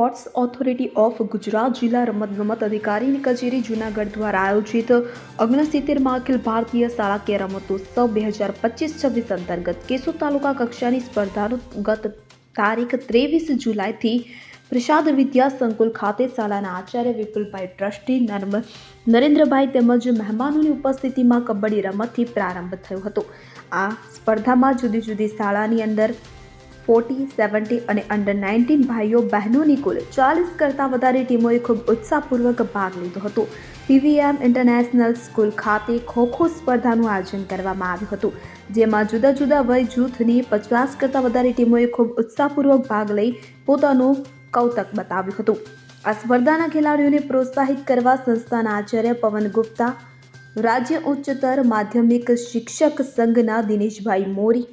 Sports authority of Gujarat જિલ્લા રમતગમત અધિકારીની કચેરી જૂનાગઢ દ્વારા આયોજિત ઓગણસિત્તેરમાં અખિલ ભારતીય શાળાકીય રમતોત્સવ બે હજાર પચીસ છવ્વીસ અંતર્ગત કેશોદ તાલુકા કક્ષાની સ્પર્ધાનું ગત તારીખ ત્રેવીસ જુલાઈથી પ્રસાદ વિદ્યા સંકુલ ખાતે શાળાના આચાર્ય વિપુલભાઈ ટ્રસ્ટી, નર્મ, નરેન્દ્રભાઈ તેમજ મહેમાનોની ઉપસ્થિતિમાં કબડ્ડી રમતથી પ્રારંભ થયો હતો. આ સ્પર્ધામાં જુદી જુદી શાળાની અંદર ફોર્ટી, સેવન્ટી અને અંડર નાઇન્ટીન ભાઈઓ બહેનોની કુલ ચાલીસ કરતાં વધારે ટીમોએ ખૂબ ઉત્સાહપૂર્વક ભાગ લીધો હતો. પીવીએમ ઇન્ટરનેશનલ સ્કૂલ ખાતે ખોખો સ્પર્ધાનું આયોજન કરવામાં આવ્યું હતું, જેમાં જુદા જુદા વય જૂથની પચાસ કરતાં વધારે ટીમોએ ખૂબ ઉત્સાહપૂર્વક ભાગ લઈ પોતાનું કૌતક બતાવ્યું હતું. આ સ્પર્ધાના ખેલાડીઓને પ્રોત્સાહિત કરવા સંસ્થાના આચાર્ય પવન ગુપ્તા, રાજ્ય ઉચ્ચતર માધ્યમિક શિક્ષક સંઘના Dineshbhai Mori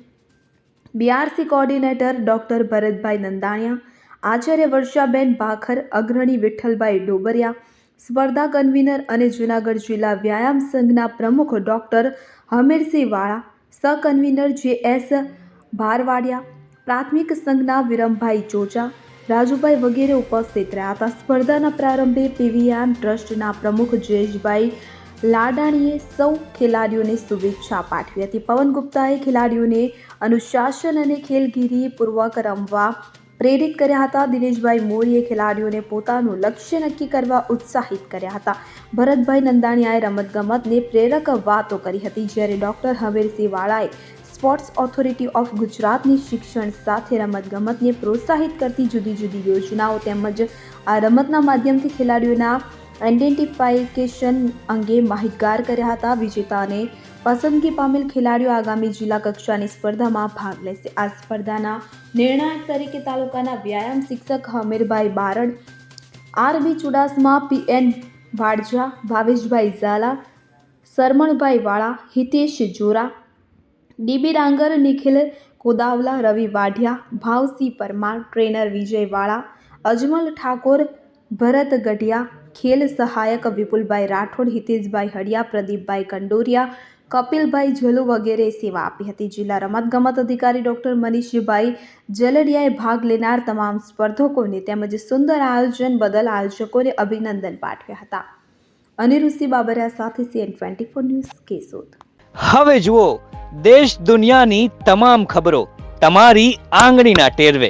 BRC coordinator doctor Bharatbhai Nandaniya, Acharya Varshaben ભાખર, અગ્રણી વિઠ્ઠલભાઈ ડોબરિયા, સ્પર્ધા કન્વીનર અને જૂનાગઢ જિલ્લા વ્યાયામ સંઘના પ્રમુખ ડૉક્ટર હમીરસિંહ વાળા સહકન્વીનર જે એસ ભારવાડિયા, પ્રાથમિક સંઘના વિરમભાઈ ચોચા, રાજુભાઈ વગેરે ઉપસ્થિત રહ્યા હતા. સ્પર્ધાના પ્રારંભે પીવીએમ ટ્રસ્ટના પ્રમુખ જયેશભાઈ લાડાણીએ સૌ ખેલાડીઓને શુભેચ્છા પાઠવી હતી. પવન ગુપ્તાએ ખેલાડીઓને અનુશાસન અને ખેલગીરી પૂર્વક રમવા પ્રેરિત કર્યા હતા. દિનેશભાઈ મોરીએ ખેલાડીઓને પોતાનું લક્ષ્ય નક્કી કરવા ઉત્સાહિત કર્યા હતા. ભરતભાઈ નંદાણીયાએ રમતગમતને પ્રેરક વાતો કરી હતી. જ્યારે ડૉક્ટર હવેરસિંહ વાળાએ સ્પોર્ટ્સ ઓથોરિટી ઓફ ગુજરાતની શિક્ષણ સાથે રમતગમતને પ્રોત્સાહિત કરતી જુદી જુદી યોજનાઓ તેમજ આ રમતના માધ્યમથી ખેલાડીઓના આઈડેન્ટિફિકેશન અંગે માહિતગાર કર્યા હતા. વિજેતાને પસંદગી પામેલ ખેલાડીઓ આગામી જિલ્લા કક્ષાની સ્પર્ધામાં ભાગ લેશે. આ સ્પર્ધાના નિર્ણાયક તરીકે તાલુકાના વ્યાયામ શિક્ષક Hamirbhai Barad, RB Chudasama PN Vadja, Bhaveshbhai Zala, Sarmanbhai Vala, Hitesh Jora, DB Dangar, Nikhil Kodavala, Ravi Vadhiya Bhavsi Parmar, trainer Vijay Vala, Ajmal Thakor, ભરત ગઢિયા ખેલ સહાયક વિપુલભાઈ રાઠોડ, હિતેશભાઈ હડિયા, પ્રદીપભાઈ કંડોરિયા, કપિલભાઈ ઝલુ વગેરે સેવા આપી હતી. જિલ્લા રમતગમત અધિકારી ડૉક્ટર મનીષભાઈ જલડિયાએ ભાગ લેનાર તમામ સ્પર્ધકોને તેમજ સુંદર આયોજન બદલ આયોજકોને અભિનંદન પાઠવ્યા હતા. અનિરુષિ બાબરિયા સાથે CN twenty four news Keshod. હવે જુઓ, દેશ દુનિયાની તમામ ખબરો તમારી આંગળીના ટેરવે.